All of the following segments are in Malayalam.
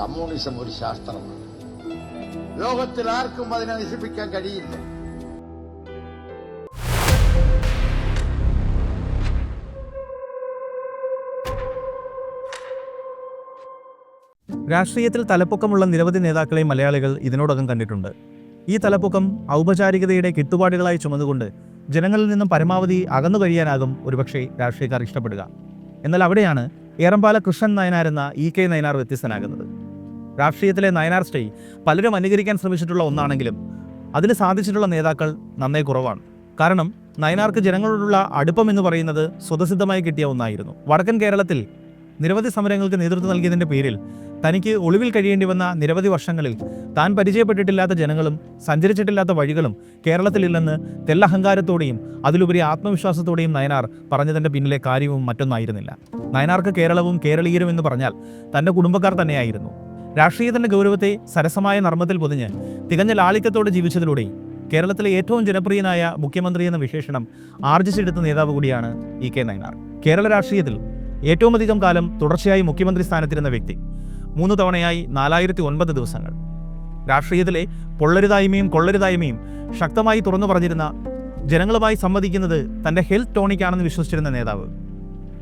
കമ്മ്യൂണിസം ഒരു ശാസ്ത്രമാണ്. ലോകത്തിൽ ആർക്കും അതിനെ നശിപ്പിക്കാൻ കഴിയില്ല. രാഷ്ട്രീയത്തിൽ തലപ്പൊക്കമുള്ള നിരവധി നേതാക്കളെ മലയാളികൾ ഇതിനോടകം കണ്ടിട്ടുണ്ട്. ഈ തലപ്പൊക്കം ഔപചാരികതയുടെ കെട്ടുപാടുകളായി ചുമന്നുകൊണ്ട് ജനങ്ങളിൽ നിന്നും പരമാവധി അകന്നു കഴിയാനാകും ഒരുപക്ഷെ രാഷ്ട്രീയക്കാർ ഇഷ്ടപ്പെടുക. എന്നാൽ അവിടെയാണ് ഏറമ്പാല കൃഷ്ണൻ നയനാർ എന്ന ഇ കെ നയനാർ വ്യത്യസ്തനാകുന്നത്. രാഷ്ട്രീയത്തിലെ നയനാർ സ്റ്റേ പലരും അനുകരിക്കാൻ ശ്രമിച്ചിട്ടുള്ള ഒന്നാണെങ്കിലും അതിന് സാധിച്ചിട്ടുള്ള നേതാക്കൾ നന്നേ കുറവാണ്. കാരണം നയനാർക്ക് ജനങ്ങളോടുള്ള അടുപ്പം എന്ന് പറയുന്നത് സ്വതസിദ്ധമായി കിട്ടിയ ഒന്നായിരുന്നു. വടക്കൻ കേരളത്തിൽ നിരവധി സമരങ്ങൾക്ക് നേതൃത്വം നൽകിയതിന്റെ പേരിൽ തനിക്ക് ഒളിവിൽ കഴിയേണ്ടി വന്ന നിരവധി വർഷങ്ങളിൽ താൻ പരിചയപ്പെട്ടിട്ടില്ലാത്ത ജനങ്ങളും സഞ്ചരിച്ചിട്ടില്ലാത്ത വഴികളും കേരളത്തിലില്ലെന്ന് തെല്ലഹങ്കാരത്തോടെയും അതിലുപരി ആത്മവിശ്വാസത്തോടെയും നയനാർ പറഞ്ഞതിന്റെ പിന്നിലെ കാര്യവും മറ്റൊന്നായിരുന്നില്ല. നയനാർക്ക് കേരളവും കേരളീയരും എന്ന് പറഞ്ഞാൽ തന്റെ കുടുംബക്കാർ തന്നെയായിരുന്നു. രാഷ്ട്രീയത്തിന്റെ ഗൗരവത്തെ സരസമായ നർമ്മത്തിൽ പൊതിഞ്ഞ് തികഞ്ഞ ലാളിത്യത്തോടെ ജീവിച്ചതിലൂടെ കേരളത്തിലെ ഏറ്റവും ജനപ്രിയനായ മുഖ്യമന്ത്രി എന്ന വിശേഷണം ആർജിച്ചെടുത്ത നേതാവ് കൂടിയാണ് ഇ കെ നയനാർ. കേരള രാഷ്ട്രീയത്തിൽ ഏറ്റവും അധികം കാലം തുടർച്ചയായി മുഖ്യമന്ത്രി സ്ഥാനത്തിരുന്ന വ്യക്തി. മൂന്ന് തവണയായി നാലായിരത്തി ഒൻപത് ദിവസങ്ങൾ. രാഷ്ട്രീയത്തിലെ പൊള്ളരുതായ്മയും കൊള്ളരുതായ്മയും ശക്തമായി തുറന്നു പറഞ്ഞിരുന്ന ജനങ്ങളുമായി സംവദിക്കുന്നത് തന്റെ ഹെൽത്ത് ടോണിക്കാണെന്ന് വിശ്വസിച്ചിരുന്ന നേതാവ്.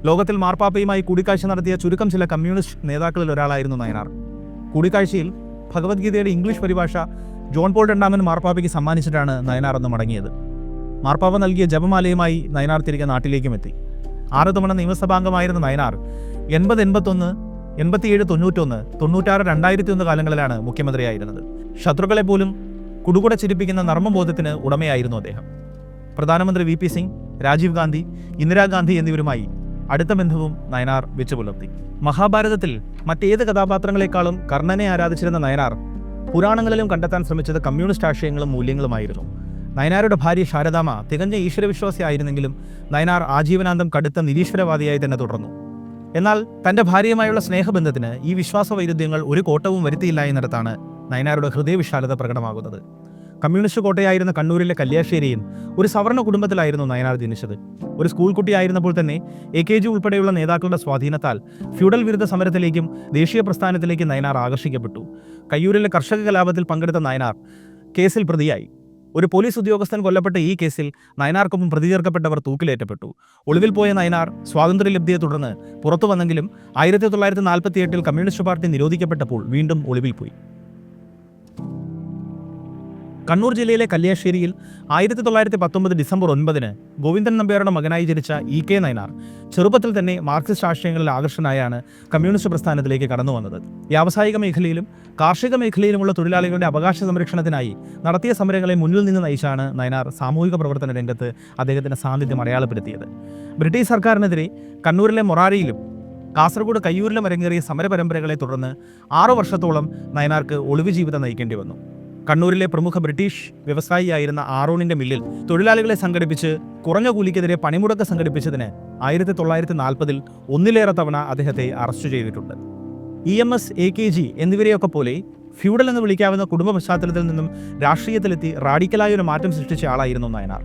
ലോകത്തിൽ മാർപ്പാപ്പയുമായി കൂടിക്കാഴ്ച നടത്തിയ ചുരുക്കം ചില കമ്മ്യൂണിസ്റ്റ് നേതാക്കളിൽ ഒരാളായിരുന്നു നയനാർ. കൂടിക്കാഴ്ചയിൽ ഭഗവത്ഗീതയുടെ ഇംഗ്ലീഷ് പരിഭാഷ ജോൺ പോൾ രണ്ടാമൻ മാർപ്പാപ്പയ്ക്ക് സമ്മാനിച്ചിട്ടാണ് നയനാർ മടങ്ങിയത്. മാർപ്പാപ്പ നൽകിയ ജപമാലയുമായി നയനാർ തിരികെ നാട്ടിലേക്കും എത്തി. ആറ് തവണ നിയമസഭാംഗമായിരുന്ന നയനാർ എൺപത് എൺപത്തൊന്ന് എൺപത്തിയേഴ് തൊണ്ണൂറ്റൊന്ന് തൊണ്ണൂറ്റാറ് രണ്ടായിരത്തി ഒന്ന് കാലങ്ങളിലാണ് മുഖ്യമന്ത്രിയായിരുന്നത്. ശത്രുക്കളെ പോലും കുടുകുട ചിരിപ്പിക്കുന്ന നർമ്മബോധത്തിന് ഉടമയായിരുന്നു അദ്ദേഹം. പ്രധാനമന്ത്രി വി പി സിംഗ് രാജീവ് ഗാന്ധി ഇന്ദിരാഗാന്ധി എന്നിവരുമായി അടുത്ത ബന്ധവും നയനാർ വെച്ചു പുലർത്തി മഹാഭാരതത്തിൽ മറ്റേത് കഥാപാത്രങ്ങളെക്കാളും കർണനെ ആരാധിച്ചിരുന്ന നയനാർ പുരാണങ്ങളിലും കണ്ടെത്താൻ ശ്രമിച്ചത് കമ്മ്യൂണിസ്റ്റ് ആശയങ്ങളും മൂല്യങ്ങളുമായിരുന്നു. നയനാരുടെ ഭാര്യ ശാരദാമ തികഞ്ഞ ഈശ്വരവിശ്വാസിയായിരുന്നെങ്കിലും നയനാർ ആജീവനാന്തം കടുത്ത നിരീശ്വരവാദിയായി തന്നെ തുടർന്നു. എന്നാൽ തന്റെ ഭാര്യയുമായുള്ള സ്നേഹബന്ധത്തിന് ഈ വിശ്വാസ വൈരുദ്ധ്യങ്ങൾ ഒരു കോട്ടവും വരുത്തിയില്ല എന്നിടത്താണ് നയനാരുടെ ഹൃദയവിശാലത പ്രകടമാകുന്നത്. കമ്മ്യൂണിസ്റ്റ് കോട്ടയായിരുന്ന കണ്ണൂരിലെ കല്യാശ്ശേരിയിൽ ഒരു സവർണ കുടുംബത്തിലായിരുന്നു നയനാർ ജനിച്ചത്. ഒരു സ്കൂൾ കുട്ടിയായിരുന്നപ്പോൾ തന്നെ എ കെ ജി ഉൾപ്പെടെയുള്ള നേതാക്കളുടെ സ്വാധീനത്താൽ ഫ്യൂഡൽ വിരുദ്ധ സമരത്തിലേക്കും ദേശീയ പ്രസ്ഥാനത്തിലേക്കും നയനാർ ആകർഷിക്കപ്പെട്ടു. കയ്യൂരിലെ കർഷക കലാപത്തിൽ പങ്കെടുത്ത നയനാർ കേസിൽ പ്രതിയായി. ഒരു പോലീസ് ഉദ്യോഗസ്ഥൻ കൊല്ലപ്പെട്ട ഈ കേസിൽ നയനാർക്കൊപ്പം പ്രതി ചേർക്കപ്പെട്ടവർ തൂക്കിലേറ്റപ്പെട്ടു. ഒളിവിൽ പോയ നയനാർ സ്വാതന്ത്ര്യലബ്ധിയെ തുടർന്ന് പുറത്തു വന്നെങ്കിലും ആയിരത്തി തൊള്ളായിരത്തി നാൽപ്പത്തി എട്ടിൽ കമ്മ്യൂണിസ്റ്റ് പാർട്ടി നിരോധിക്കപ്പെട്ടപ്പോൾ വീണ്ടും ഒളിവിൽ പോയി. കണ്ണൂർ ജില്ലയിലെ കല്യാശ്ശേരിയിൽ ആയിരത്തി തൊള്ളായിരത്തി പത്തൊമ്പത് ഡിസംബർ ഒൻപതിന് ഗോവിന്ദൻ നമ്പ്യാരുടെ മകനായി ജനിച്ച ഇ കെ നയനാർ ചെറുപ്പത്തിൽ തന്നെ മാർക്സിസ്റ്റ് ആശയങ്ങളിൽ ആകർഷനായാണ് കമ്മ്യൂണിസ്റ്റ് പ്രസ്ഥാനത്തിലേക്ക് കടന്നു വന്നത്. വ്യാവസായിക മേഖലയിലും കാർഷിക മേഖലയിലുമുള്ള തൊഴിലാളികളുടെ അവകാശ സംരക്ഷണത്തിനായി നടത്തിയ സമരങ്ങളെ മുന്നിൽ നിന്ന് നയിച്ചാണ് നയനാർ സാമൂഹിക പ്രവർത്തന രംഗത്ത് അദ്ദേഹത്തിന്റെ സാന്നിധ്യം അടയാളപ്പെടുത്തിയത്. ബ്രിട്ടീഷ് സർക്കാരിനെതിരെ കണ്ണൂരിലെ മൊറാരിയിലും കാസർഗോഡ് കയ്യൂരിലും അരങ്ങേറിയ സമരപരമ്പരകളെ തുടർന്ന് ആറു വർഷത്തോളം നയനാർക്ക് ഒളിവ് ജീവിതം നയിക്കേണ്ടി വന്നു. കണ്ണൂരിലെ പ്രമുഖ ബ്രിട്ടീഷ് വ്യവസായിയായിരുന്ന ആറോണിന്റെ മില്ലിൽ തൊഴിലാളികളെ സംഘടിപ്പിച്ച് കുറഞ്ഞ കൂലിക്കെതിരെ പണിമുടക്ക് സംഘടിപ്പിച്ചതിന് ആയിരത്തി തൊള്ളായിരത്തി നാൽപ്പതിൽ ഒന്നിലേറെ തവണ അദ്ദേഹത്തെ അറസ്റ്റ് ചെയ്തിട്ടുണ്ട്. E M S A K G എന്നിവരെയൊക്കെ പോലെ ഫ്യൂഡൽ എന്ന് വിളിക്കാവുന്ന കുടുംബ പശ്ചാത്തലത്തിൽ നിന്നും രാഷ്ട്രീയത്തിലെത്തി റാഡിക്കലായ ഒരു മാറ്റം സൃഷ്ടിച്ച ആളായിരുന്നു നയനാർ.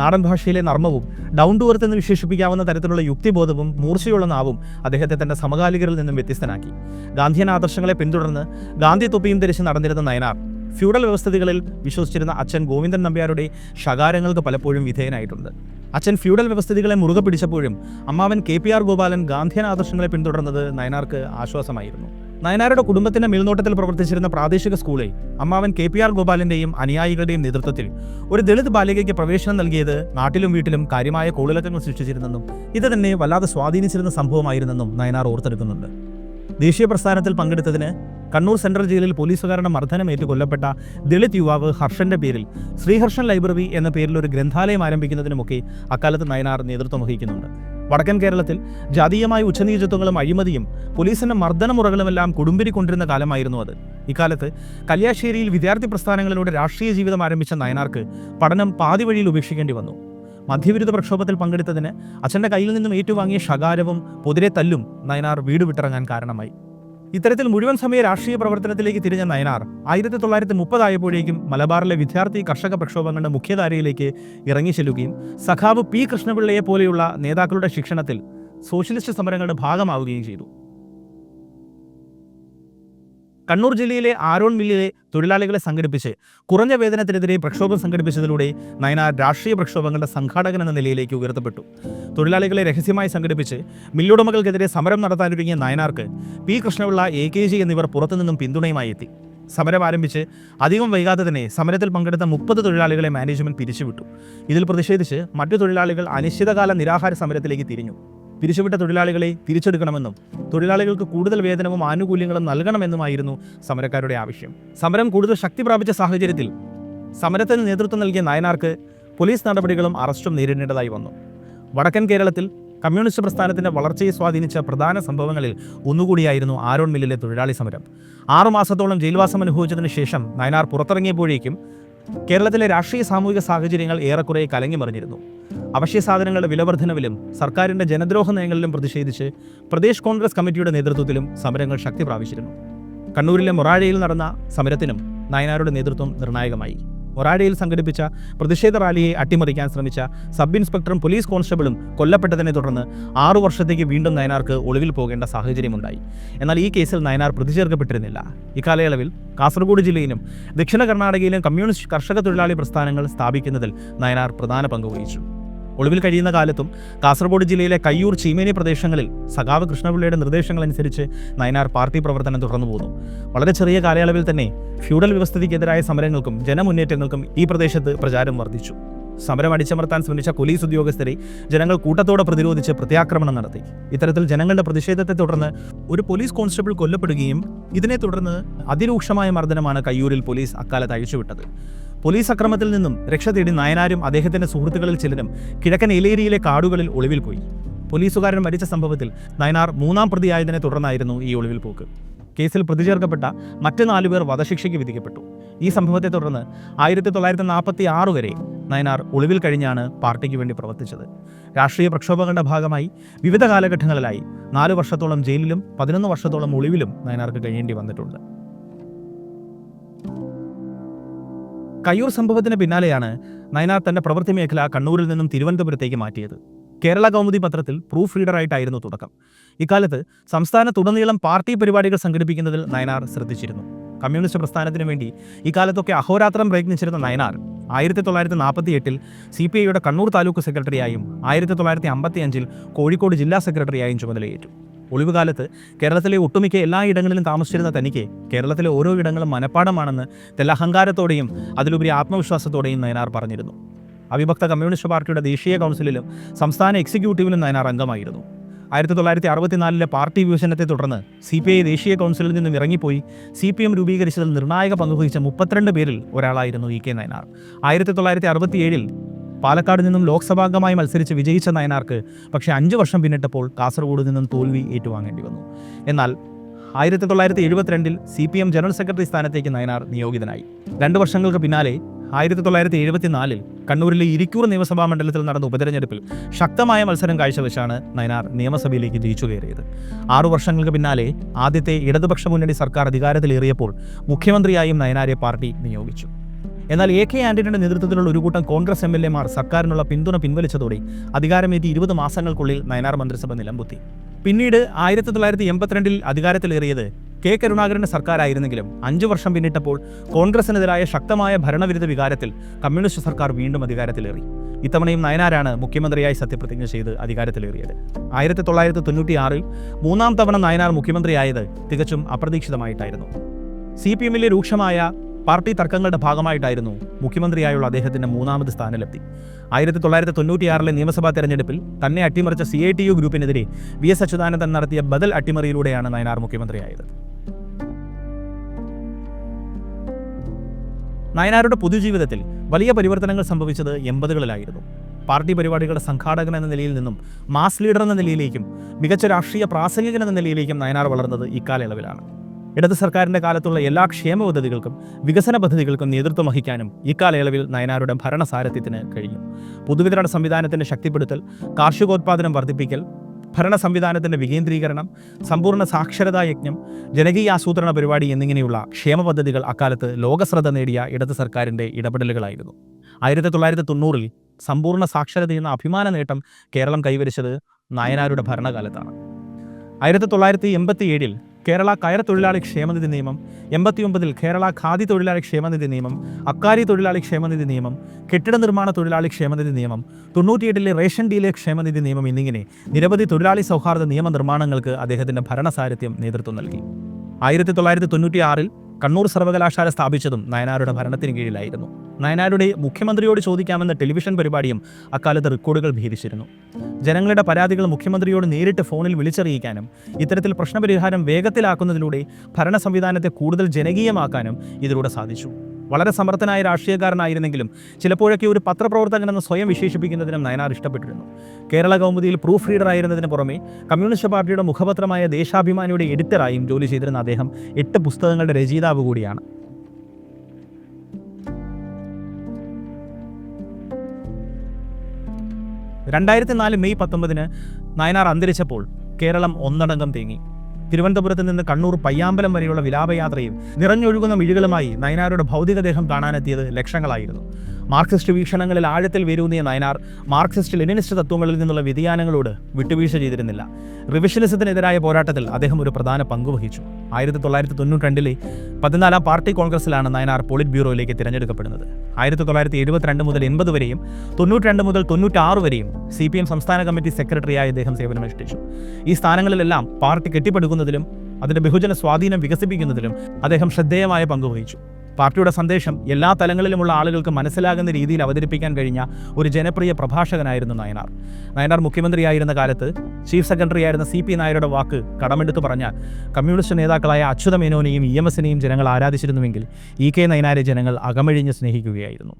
നാടൻ ഭാഷയിലെ നർമ്മവും ഡൗൺ ടു എർത്ത് എന്ന് വിശേഷിപ്പിക്കാവുന്ന തരത്തിലുള്ള യുക്തിബോധവും മൂർച്ചയുള്ള നാവും അദ്ദേഹത്തെ തന്റെ സമകാലികരിൽ നിന്നും വ്യത്യസ്തനാക്കി. ഗാന്ധിയൻ ആദർശങ്ങളെ പിന്തുടർന്ന് ഗാന്ധി തൊപ്പിയും ധരിച്ച് നടന്നിരുന്ന നയനാർ ഫ്യൂഡൽ വ്യവസ്ഥിതികളിൽ വിശ്വസിച്ചിരുന്ന അച്ഛൻ ഗോവിന്ദൻ നമ്പ്യാരുടെ ശകാരങ്ങൾക്ക് പലപ്പോഴും വിധേയനായിട്ടുണ്ട്. അച്ഛൻ ഫ്യൂഡൽ വ്യവസ്ഥിതികളെ മുറുകെ പിടിച്ചപ്പോഴും അമ്മാവൻ K P R Gopalan Gandhian ആദർശങ്ങളെ പിന്തുടർന്നത് നയനാർക്ക് ആശ്വാസമായിരുന്നു. നയനാരുടെ കുടുംബത്തിന്റെ മേൽനോട്ടത്തിൽ പ്രവർത്തിച്ചിരുന്ന പ്രാദേശിക സ്കൂളിൽ അമ്മാവൻ കെ പി ആർ ഗോപാലിന്റെയും അനുയായികളുടെയും നേതൃത്വത്തിൽ ഒരു ദളിത് ബാലികയ്ക്ക് പ്രവേശനം നൽകിയത് നാട്ടിലും വീട്ടിലും കാര്യമായ കോളിളക്കങ്ങൾ സൃഷ്ടിച്ചിരുന്നെന്നും ഇത് തന്നെ വല്ലാതെ സ്വാധീനിച്ചിരുന്ന സംഭവമായിരുന്നെന്നും നയനാർ ഓർത്തെടുക്കുന്നുണ്ട്. ദേശീയ പ്രസ്ഥാനത്തിൽ പങ്കെടുത്തതിന് കണ്ണൂർ സെൻട്രൽ ജയിലിൽ പോലീസുകാരുടെ മർദ്ദനമേറ്റ് കൊല്ലപ്പെട്ട ദളിത് യുവാവ് ഹർഷന്റെ പേരിൽ ശ്രീഹർഷൻ ലൈബ്രറി എന്ന പേരിൽ ഒരു ഗ്രന്ഥാലയം ആരംഭിക്കുന്നതിനുമൊക്കെ അക്കാലത്ത് നയനാർ നേതൃത്വം വഹിക്കുന്നുണ്ട്. വടക്കൻ കേരളത്തിൽ ജാതീയമായ ഉച്ചനീചത്വങ്ങളും അഴിമതിയും പോലീസിന്റെ മർദ്ദനമുറകളുമെല്ലാം കൊണ്ടിരുന്ന കാലമായിരുന്നു അത്. ഇക്കാലത്ത് കല്യാശ്ശേരിയിൽ വിദ്യാർത്ഥി പ്രസ്ഥാനങ്ങളിലൂടെ രാഷ്ട്രീയ ജീവിതം ആരംഭിച്ച നയനാർക്ക് പഠനം പാതി വഴിയിൽ ഉപേക്ഷിക്കേണ്ടി വന്നു. മധ്യവിരുദ്ധ പ്രക്ഷോഭത്തിൽ പങ്കെടുത്തതിന് അച്ഛന്റെ കയ്യിൽ നിന്നും ഏറ്റുവാങ്ങിയ ശകാരവും പൊതിരെ തല്ലും നയനാർ വീട് വിട്ടിറങ്ങാൻ കാരണമായി. ഇത്തരത്തിൽ മുഴുവൻ സമയ രാഷ്ട്രീയ പ്രവർത്തനത്തിലേക്ക് തിരിഞ്ഞ നയനാർ ആയിരത്തി തൊള്ളായിരത്തി മുപ്പതായപ്പോഴേക്കും മലബാറിലെ വിദ്യാർത്ഥി കർഷക പ്രക്ഷോഭങ്ങളുടെ മുഖ്യധാരയിലേക്ക് ഇറങ്ങി ചെല്ലുകയും സഖാവ് പി കൃഷ്ണപിള്ളയെ പോലെയുള്ള നേതാക്കളുടെ ശിക്ഷണത്തിൽ സോഷ്യലിസ്റ്റ് സമരങ്ങളുടെ ഭാഗമാവുകയും ചെയ്തു. കണ്ണൂർ ജില്ലയിലെ ആരോൺ മില്ലിലെ തൊഴിലാളികളെ സംഘടിപ്പിച്ച് കുറഞ്ഞ വേതനത്തിനെതിരെ പ്രക്ഷോഭം സംഘടിപ്പിച്ചതിലൂടെ നയനാർ രാഷ്ട്രീയ പ്രക്ഷോഭങ്ങളുടെ സംഘാടകൻ എന്ന നിലയിലേക്ക് ഉയർത്തപ്പെട്ടു. തൊഴിലാളികളെ രഹസ്യമായി സംഘടിപ്പിച്ച് മില്ലുടമകൾക്കെതിരെ സമരം നടത്താനൊരുങ്ങിയ നയനാർക്ക് P Krishna Pillai A K G എന്നിവർ പുറത്തുനിന്നും പിന്തുണയുമായി എത്തി. സമരം ആരംഭിച്ച് അധികം വൈകാതെ തന്നെ സമരത്തിൽ പങ്കെടുത്ത മുപ്പത് തൊഴിലാളികളെ മാനേജ്മെന്റ് പിരിച്ചുവിട്ടു. ഇതിൽ പ്രതിഷേധിച്ച് മറ്റു തൊഴിലാളികൾ അനിശ്ചിതകാല നിരാഹാര സമരത്തിലേക്ക് തിരിഞ്ഞു. പിരിച്ചുവിട്ട തൊഴിലാളികളെ തിരിച്ചെടുക്കണമെന്നും തൊഴിലാളികൾക്ക് കൂടുതൽ വേതനവും ആനുകൂല്യങ്ങളും നൽകണമെന്നുമായിരുന്നു സമരക്കാരുടെ ആവശ്യം. സമരം കൂടുതൽ ശക്തി പ്രാപിച്ച സാഹചര്യത്തിൽ സമരത്തിന് നേതൃത്വം നൽകിയ നായനാർക്ക് പോലീസ് നടപടികളും അറസ്റ്റും നേരിടേണ്ടതായി വന്നു. വടക്കൻ കേരളത്തിൽ കമ്മ്യൂണിസ്റ്റ് പ്രസ്ഥാനത്തിന്റെ വളർച്ചയെ സ്വാധീനിച്ച പ്രധാന സംഭവങ്ങളിൽ ഒന്നുകൂടിയായിരുന്നു ആരോൺ മില്ലിലെ തൊഴിലാളി സമരം. ആറുമാസത്തോളം ജയിൽവാസം അനുഭവിച്ചതിന് ശേഷം നയനാർ പുറത്തിറങ്ങിയപ്പോഴേക്കും കേരളത്തിലെ രാഷ്ട്രീയ സാമൂഹിക സാഹചര്യങ്ങൾ ഏറെക്കുറെ കലങ്ങി മറിഞ്ഞിരുന്നു. അവശ്യ സാധനങ്ങളുടെ വിലവർദ്ധനവിലും സർക്കാരിന്റെ ജനദ്രോഹ നയങ്ങളിലും പ്രതിഷേധിച്ച് പ്രദേശ് കോൺഗ്രസ് കമ്മിറ്റിയുടെ നേതൃത്വത്തിലും സമരങ്ങൾ ശക്തി പ്രാപിച്ചിരുന്നു കണ്ണൂരിലെ മൊറാഴയിൽ നടന്ന സമരത്തിനും നയനാരുടെ നേതൃത്വം നിർണായകമായി. മൊറാഴയിൽ സംഘടിപ്പിച്ച പ്രതിഷേധ റാലിയെ അട്ടിമറിക്കാൻ ശ്രമിച്ച സബ് ഇൻസ്പെക്ടറും പോലീസ് കോൺസ്റ്റബിളും കൊല്ലപ്പെട്ടതിനെ തുടർന്ന് ആറു വർഷത്തേക്ക് വീണ്ടും നയനാർക്ക് ഒളിവിൽ പോകേണ്ട സാഹചര്യമുണ്ടായി. എന്നാൽ ഈ കേസിൽ നയനാർ പ്രതിചേർക്കപ്പെട്ടിരുന്നില്ല ഇക്കാലയളവിൽ കാസർഗോഡ് ജില്ലയിലും ദക്ഷിണ കർണാടകയിലും കമ്മ്യൂണിസ്റ്റ് കർഷക തൊഴിലാളി പ്രസ്ഥാനങ്ങൾ സ്ഥാപിക്കുന്നതിൽ നയനാർ പ്രധാന പങ്ക് വഹിച്ചു. ഒളിവിൽ കഴിയുന്ന കാലത്തും കാസർഗോഡ് ജില്ലയിലെ കയ്യൂർ ചീമേനി പ്രദേശങ്ങളിൽ സഖാവ് കൃഷ്ണപിള്ളയുടെ നിർദ്ദേശങ്ങൾ അനുസരിച്ച് നയനാർ പാർട്ടി പ്രവർത്തനം തുടർന്നു പോന്നു വളരെ ചെറിയ കാലയളവിൽ തന്നെ ഫ്യൂഡൽ വ്യവസ്ഥയ്ക്കെതിരായ സമരങ്ങൾക്കും ജനമുന്നേറ്റങ്ങൾക്കും ഈ പ്രദേശത്ത് പ്രചാരം വർദ്ധിച്ചു. സമരം അടിച്ചമർത്താൻ ശ്രമിച്ച പോലീസ് ഉദ്യോഗസ്ഥരെ ജനങ്ങൾ കൂട്ടത്തോടെ പ്രതിരോധിച്ച് പ്രത്യാക്രമണം നടത്തി. ഇത്തരത്തിൽ ജനങ്ങളുടെ പ്രതിഷേധത്തെ തുടർന്ന് ഒരു പോലീസ് കോൺസ്റ്റബിൾ കൊല്ലപ്പെടുകയും ഇതിനെ തുടർന്ന് അതിരൂക്ഷമായ മർദ്ദനമാണ് കയ്യൂരിൽ പോലീസ് അക്കാലത്ത് അഴിച്ചുവിട്ടത്. പോലീസ് അക്രമത്തിൽ നിന്നും രക്ഷ തേടി നയനാരും അദ്ദേഹത്തിന്റെ സുഹൃത്തുക്കളിൽ ചിലരും കിഴക്കൻ ഏലേരിയിലെ കാടുകളിൽ ഒളിവിൽ പോയി. പോലീസുകാരൻ മരിച്ച സംഭവത്തിൽ നയനാർ മൂന്നാം പ്രതിയായതിനെ തുടർന്നായിരുന്നു ഈ ഒളിവിൽ പോക്ക്. കേസിൽ പ്രതി ചേർക്കപ്പെട്ട മറ്റ് നാലുപേർ വധശിക്ഷയ്ക്ക് വിധിക്കപ്പെട്ടു. ഈ സംഭവത്തെ തുടർന്ന് ആയിരത്തി തൊള്ളായിരത്തി നാൽപ്പത്തി ആറ് വരെ നയനാർ ഒളിവിൽ കഴിഞ്ഞാണ് പാർട്ടിക്ക് വേണ്ടി പ്രവർത്തിച്ചത്. രാഷ്ട്രീയ പ്രക്ഷോഭങ്ങളുടെ ഭാഗമായി വിവിധ കാലഘട്ടങ്ങളിലായി നാല് വർഷത്തോളം ജയിലിലും പതിനൊന്ന് വർഷത്തോളം ഒളിവിലും നയനാർക്ക് കഴിയേണ്ടി വന്നിട്ടുണ്ട്. കയ്യൂർ സംഭവത്തിന് പിന്നാലെയാണ് നയനാർ തന്റെ പ്രവൃത്തി മേഖല കണ്ണൂരിൽ നിന്നും തിരുവനന്തപുരത്തേക്ക് മാറ്റിയത്. കേരള കൗമുദി പത്രത്തിൽ പ്രൂഫ് റീഡറായിട്ടായിരുന്നു തുടക്കം. ഇക്കാലത്ത് സംസ്ഥാനത്തുടനീളം പാർട്ടി പരിപാടികൾ സംഘടിപ്പിക്കുന്നതിൽ നയനാർ ശ്രദ്ധിച്ചിരുന്നു. കമ്മ്യൂണിസ്റ്റ് പ്രസ്ഥാനത്തിന് വേണ്ടി ഇക്കാലത്തൊക്കെ അഹോരാത്രം പ്രയത്നിച്ചിരുന്ന നയനാർ ആയിരത്തി തൊള്ളായിരത്തി നാൽപ്പത്തി എട്ടിൽ സി പി ഐയുടെ കണ്ണൂർ താലൂക്ക് സെക്രട്ടറിയായും ആയിരത്തി തൊള്ളായിരത്തി അമ്പത്തി അഞ്ചിൽ കോഴിക്കോട് ജില്ലാ സെക്രട്ടറിയായും ചുമതലയേറ്റു. ഒളിവുകാലത്ത് കേരളത്തിലെ ഒട്ടുമിക്ക എല്ലാ ഇടങ്ങളിലും താമസിച്ചിരുന്ന തനിക്ക് കേരളത്തിലെ ഓരോ ഇടങ്ങളും മനഃപ്പാടമാണെന്ന് തെല്ലഹങ്കാരത്തോടെയും അതിലുപരി ആത്മവിശ്വാസത്തോടെയും നയനാർ പറഞ്ഞിരുന്നു. അവിഭക്ത കമ്മ്യൂണിസ്റ്റ് പാർട്ടിയുടെ ദേശീയ കൗൺസിലിലും സംസ്ഥാന എക്സിക്യൂട്ടീവിലും നയനാർ അംഗമായിരുന്നു. ആയിരത്തി തൊള്ളായിരത്തി അറുപത്തിനാലിലെ പാർട്ടി വിഭജനത്തെ തുടർന്ന് സി പി ഐ ദേശീയ കൗൺസിലിൽ നിന്നും ഇറങ്ങിപ്പോയി സി പി എം രൂപീകരിച്ചതിൽ നിർണായക പങ്കുവഹിച്ച മുപ്പത്തിരണ്ട് പേരിൽ ഒരാളായിരുന്നു ഇ കെ നയനാർ. ആയിരത്തി തൊള്ളായിരത്തി അറുപത്തിയേഴിൽ പാലക്കാട് നിന്നും ലോക്സഭാംഗമായി മത്സരിച്ച് വിജയിച്ച നയനാർക്ക് പക്ഷേ അഞ്ച് വർഷം പിന്നിട്ടപ്പോൾ കാസർഗോഡ് നിന്നും തോൽവി ഏറ്റുവാങ്ങേണ്ടി വന്നു. എന്നാൽ ആയിരത്തി തൊള്ളായിരത്തി എഴുപത്തിരണ്ടിൽ C P M general secretary സ്ഥാനത്തേക്ക് നയനാർ നിയോഗിതനായി. രണ്ട് വർഷങ്ങൾക്ക് പിന്നാലെ ആയിരത്തി തൊള്ളായിരത്തി എഴുപത്തിനാലിൽ കണ്ണൂരിലെ ഇരിക്കൂർ നിയമസഭാ മണ്ഡലത്തിൽ നടന്ന ഉപതെരഞ്ഞെടുപ്പിൽ ശക്തമായ മത്സരം കാഴ്ചവെച്ചാണ് നയനാർ നിയമസഭയിലേക്ക് ജയിച്ചു കയറിയത്. ആറു വർഷങ്ങൾക്ക് പിന്നാലെ ആദ്യത്തെ ഇടതുപക്ഷ മുന്നണി സർക്കാർ അധികാരത്തിലേറിയപ്പോൾ മുഖ്യമന്ത്രിയായും നയനാരെ പാർട്ടി നിയോഗിച്ചു. എന്നാൽ എ കെ ആന്റണിയുടെ നേതൃത്വത്തിലുള്ള ഒരു കൂട്ടം കോൺഗ്രസ് എം എൽ എമാർ സർക്കാരിനുള്ള പിന്തുണ പിൻവലിച്ചതോടെ അധികാരമേറ്റി ഇരുപത് മാസങ്ങൾക്കുള്ളിൽ നയനാർ മന്ത്രിസഭ നിലംപൊത്തി. പിന്നീട് ആയിരത്തി തൊള്ളായിരത്തി എൺപത്തിരണ്ടിൽ അധികാരത്തിലേറിയത് കെ കരുണാകരന്റെ സർക്കാരായിരുന്നെങ്കിലും അഞ്ചു വർഷം പിന്നിട്ടപ്പോൾ കോൺഗ്രസിനെതിരായ ശക്തമായ ഭരണവിരുദ്ധ വികാരത്തിൽ കമ്മ്യൂണിസ്റ്റ് സർക്കാർ വീണ്ടും അധികാരത്തിലേറി. ഇത്തവണയും നയനാരാണ് മുഖ്യമന്ത്രിയായി സത്യപ്രതിജ്ഞ ചെയ്ത് അധികാരത്തിലേറിയത്. ആയിരത്തി തൊള്ളായിരത്തി തൊണ്ണൂറ്റിയാറിൽ മൂന്നാം തവണ നയനാർ മുഖ്യമന്ത്രിയായത് തികച്ചും അപ്രതീക്ഷിതമായിട്ടായിരുന്നു. സി പി എമ്മിലെ രൂക്ഷമായ പാർട്ടി തർക്കങ്ങളുടെ ഭാഗമായിട്ടായിരുന്നു മുഖ്യമന്ത്രിയായുള്ള അദ്ദേഹത്തിന്റെ മൂന്നാമത് സ്ഥാനലബ്ധി ആയിരത്തി തൊള്ളായിരത്തി തൊണ്ണൂറ്റിയാറിലെ നിയമസഭാ തെരഞ്ഞെടുപ്പിൽ തന്നെ അട്ടിമറിച്ച സി ഐ ടി യു ഗ്രൂപ്പിനെതിരെ വി എസ് അച്യുതാനന്ദൻ നടത്തിയ ബദൽ അട്ടിമറിയിലൂടെയാണ് നയനാർ മുഖ്യമന്ത്രിയായത്. നയനാരുടെ പൊതുജീവിതത്തിൽ വലിയ പരിവർത്തനങ്ങൾ സംഭവിച്ചത് എൺപതുകളിലായിരുന്നു. പാർട്ടി പരിപാടികളുടെ സംഘാടകൻ എന്ന നിലയിൽ നിന്നും മാസ് ലീഡർ എന്ന നിലയിലേക്കും മികച്ച രാഷ്ട്രീയ പ്രാസംഗികൻ എന്ന നിലയിലേക്കും നയനാർ വളർന്നത് ഇക്കാലയളവിലാണ്. ഇടത് സർക്കാരിന്റെ കാലത്തുള്ള എല്ലാ ക്ഷേമ പദ്ധതികൾക്കും വികസന പദ്ധതികൾക്കും നേതൃത്വം വഹിക്കാനും ഇക്കാലയളവിൽ നയനാരുടെ ഭരണസാരഥ്യത്തിന് കഴിഞ്ഞു പൊതുവിതരണ സംവിധാനത്തിന്റെ ശക്തിപ്പെടുത്തൽ കാർഷികോത്പാദനം വർദ്ധിപ്പിക്കൽ ഭരണ സംവിധാനത്തിന്റെ വികേന്ദ്രീകരണം സമ്പൂർണ സാക്ഷരതാ യജ്ഞം ജനകീയ ആസൂത്രണ പരിപാടി എന്നിങ്ങനെയുള്ള ക്ഷേമ പദ്ധതികൾ അക്കാലത്ത് ലോകശ്രദ്ധ നേടിയ ഇടത് സർക്കാരിന്റെ ഇടപെടലുകളായിരുന്നു. ആയിരത്തി തൊള്ളായിരത്തി തൊണ്ണൂറിൽ സമ്പൂർണ സാക്ഷരത എന്ന അഭിമാന നേട്ടം കേരളം കൈവരിച്ചത് നായനാരുടെ ഭരണകാലത്താണ്. ആയിരത്തി തൊള്ളായിരത്തി എൺപത്തി ഏഴിൽ കേരള കയർ തൊഴിലാളി ക്ഷേമനിധി നിയമം എൺപത്തിയൊമ്പതിൽ കേരള ഖാദി തൊഴിലാളി ക്ഷേമനിധി നിയമം അക്കാരി തൊഴിലാളി ക്ഷേമനിധി നിയമം കെട്ടിട നിർമ്മാണ തൊഴിലാളി ക്ഷേമനിധി നിയമം തൊണ്ണൂറ്റിയെട്ടിലെ റേഷൻ ഡീലെ ക്ഷേമനിധി നിയമം എന്നിങ്ങനെ നിരവധി തൊഴിലാളി സൗഹാർദ്ദ നിയമനിർമ്മാണങ്ങൾക്ക് അദ്ദേഹത്തിന്റെ ഭരണസാരഥ്യം നേതൃത്വം നൽകി. ആയിരത്തി തൊള്ളായിരത്തി തൊണ്ണൂറ്റി കണ്ണൂർ സർവകലാശാല സ്ഥാപിച്ചതും നയനാരുടെ ഭരണത്തിന് കീഴിലായിരുന്നു. നയനാരുടെ മുഖ്യമന്ത്രിയോട് ചോദിക്കാമെന്ന ടെലിവിഷൻ പരിപാടിയും അക്കാലത്ത് റെക്കോർഡുകൾ ഭേദിച്ചിരുന്നു. ജനങ്ങളുടെ പരാതികൾ മുഖ്യമന്ത്രിയോട് നേരിട്ട് ഫോണിൽ വിളിച്ചറിയിക്കാനും ഇത്തരത്തിൽ പ്രശ്നപരിഹാരം വേഗത്തിലാക്കുന്നതിലൂടെ ഭരണ സംവിധാനത്തെ കൂടുതൽ ജനകീയമാക്കാനും ഇതിലൂടെ സാധിച്ചു. വളരെ സമർത്ഥനായ രാഷ്ട്രീയക്കാരനായിരുന്നെങ്കിലും ചിലപ്പോഴൊക്കെ ഒരു പത്രപ്രവർത്തകൻ പത്രപ്രവർത്തകനെന്ന് സ്വയം വിശേഷിപ്പിക്കുന്നതിനും നയനാർ ഇഷ്ടപ്പെട്ടിരുന്നു. കേരള കൗമുദിയിൽ പ്രൂഫ് റീഡർ ആയിരുന്നതിന് പുറമെ കമ്മ്യൂണിസ്റ്റ് പാർട്ടിയുടെ മുഖപത്രമായ ദേശാഭിമാനിയുടെ എഡിറ്ററായും ജോലി ചെയ്തിരുന്ന അദ്ദേഹം എട്ട് പുസ്തകങ്ങളുടെ രചയിതാവ് കൂടിയാണ്. രണ്ടായിരത്തി നാല് മെയ് പത്തൊമ്പതിന് നയനാർ അന്തരിച്ചപ്പോൾ കേരളം ഒന്നടങ്കം തേങ്ങി. തിരുവനന്തപുരത്ത് നിന്ന് കണ്ണൂർ പയ്യാമ്പലം വരെയുള്ള വിലാപയാത്രയും നിറഞ്ഞൊഴുകുന്ന മിഴികളുമായി നയനാരുടെ ഭൗതികദേഹം കാണാനെത്തിയത് ലക്ഷങ്ങളായിരുന്നു. മാർക്സിസ്റ്റ് വീക്ഷണങ്ങളിൽ ആഴത്തിൽ വേരൂന്നിയ നയനാർ മാർക്സിസ്റ്റ് ലെനിനിസ്റ്റ് തത്വങ്ങളിൽ നിന്നുള്ള വ്യതിയാനങ്ങളോട് വിട്ടുവീഴ്ച ചെയ്തിരുന്നില്ല. റിവിഷനിസത്തിനെതിരായ പോരാട്ടത്തിൽ അദ്ദേഹം ഒരു പ്രധാന പങ്ക് വഹിച്ചു. ആയിരത്തി തൊള്ളായിരത്തി തൊണ്ണൂറ്റി രണ്ടിലെ പതിനാലാം പാർട്ടി കോൺഗ്രസിലാണ് നയനാർ പോളിറ്റ് ബ്യൂറോയിലേക്ക് തിരഞ്ഞെടുക്കപ്പെടുന്നത്. ആയിരത്തി തൊള്ളായിരത്തി എഴുപത്തിരണ്ട് മുതൽ എൺപത് വരെയും തൊണ്ണൂറ്റി രണ്ട് മുതൽ തൊണ്ണൂറ്റാറ് വരെയും സി പി എം സംസ്ഥാന കമ്മിറ്റി സെക്രട്ടറിയായി അദ്ദേഹം സേവനമനുഷ്ഠിച്ചു ഈ സ്ഥാനങ്ങളിലെല്ലാം പാർട്ടി കെട്ടിപ്പടുക്കുന്നതിലും അതിന്റെ ബഹുജന സ്വാധീനം വികസിപ്പിക്കുന്നതിലും അദ്ദേഹം ശ്രദ്ധേയമായ പങ്ക് വഹിച്ചു. പാർട്ടിയുടെ സന്ദേശം എല്ലാ തലങ്ങളിലുമുള്ള ആളുകൾക്ക് മനസ്സിലാകുന്ന രീതിയിൽ അവതരിപ്പിക്കാൻ കഴിഞ്ഞ ഒരു ജനപ്രിയ പ്രഭാഷകനായിരുന്നു നയനാർ. നയനാർ മുഖ്യമന്ത്രിയായിരുന്ന കാലത്ത് ചീഫ് സെക്രട്ടറി ആയിരുന്ന സി പി നായരുടെ വാക്ക് കടമെടുത്തു പറഞ്ഞാൽ കമ്മ്യൂണിസ്റ്റ് നേതാക്കളായ അച്യുത മേനോനെയും ഇ എം എസിനെയും ജനങ്ങൾ ആരാധിച്ചിരുന്നുവെങ്കിൽ ഇ കെ നയനാരെ ജനങ്ങൾ അകമഴിഞ്ഞ് സ്നേഹിക്കുകയായിരുന്നു.